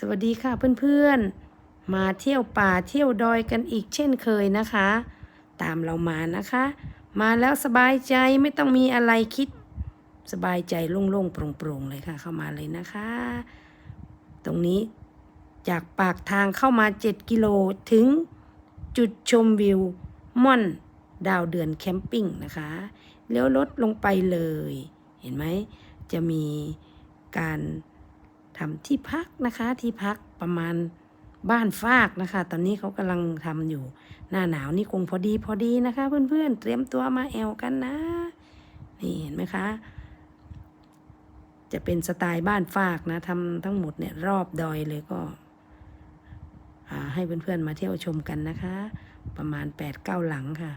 สวัสดีค่ะเพื่อนๆ มาเที่ยวป่าเที่ยวดอยกันอีกเช่นเคยนะคะ ตามเรามานะคะ มาแล้วสบายใจไม่ต้องมีอะไรคิด สบายใจโล่งๆโปร่งๆเลยค่ะ เข้ามาเลยนะคะ ตรงนี้จากปากทางเข้ามา 7 กิโลถึงจุดชมวิวม่อนดาวเดือนแคมปิ้งนะคะเลี้ยวรถลงไปเลย เห็นไหมจะมีการ ทำที่พักนะคะที่พักประมาณบ้านฟากนะคะ ตอนนี้เขากำลังทำอยู่ หน้าหนาวนี่คงพอดีพอดีนะคะ เพื่อนๆ เตรียมตัวมาแอลกันนะ นี่เห็นไหมคะ จะเป็นสไตล์บ้านฟากนะทำทั้งหมดเนี่ยรอบดอยเลยก็ให้เพื่อนๆมาเที่ยวชมกันนะคะ ประมาณ8ปดเก้าหลังค่ะ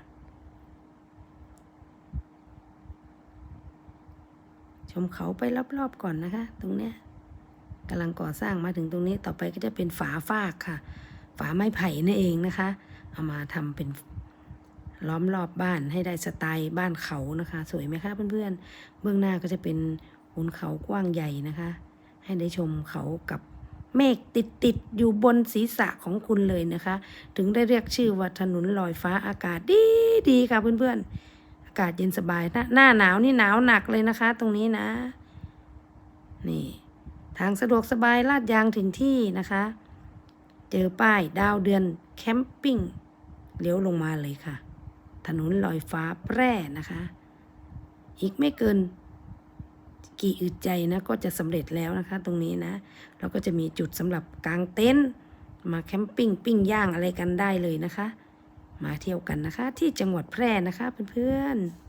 ชมเขาไปรอบๆก่อนนะคะ ตรงเนี้ย กำลังก่อสร้างมาถึงตรงนี้ต่อไปก็จะเป็นฝาฟากค่ะ ฝาไม้ไผ่นั่นเองนะคะ เอามาทำเป็นล้อมรอบบ้านให้ได้สไตล์บ้านเขานะคะ สวยไหมคะเพื่อนๆ เบื้องหน้าก็จะเป็นหุนเขากว้างใหญ่นะคะ ให้ได้ชมเขากับเมฆติดติดอยู่บนศีรษะของคุณเลยนะคะ ถึงได้เรียกชื่อว่าถนนลอยฟ้าอากาศดีดีค่ะเพื่อนๆ อากาศเย็นสบายน้าหน้าหนาวนี่หนาวหนักเลยนะคะ ตรงนี้นะ นี่ ทางสะดวกสบายลาดยางถึงที่นะคะ เจอป้ายดาวเดือนแคมปิ้งเลี้ยวลงมาเลยค่ะ ถนนลอยฟ้าแพร่นะคะ อีกไม่เกินกี่อึดใจนะก็จะสำเร็จแล้วนะคะ ตรงนี้นะแล้วก็จะมีจุดสำหรับกางเต็นท์มาแคมปิ้งปิ้งย่างอะไรกันได้เลยนะคะ มาเที่ยวกันนะคะ ที่จังหวัดแพร่นะคะเพื่อนๆ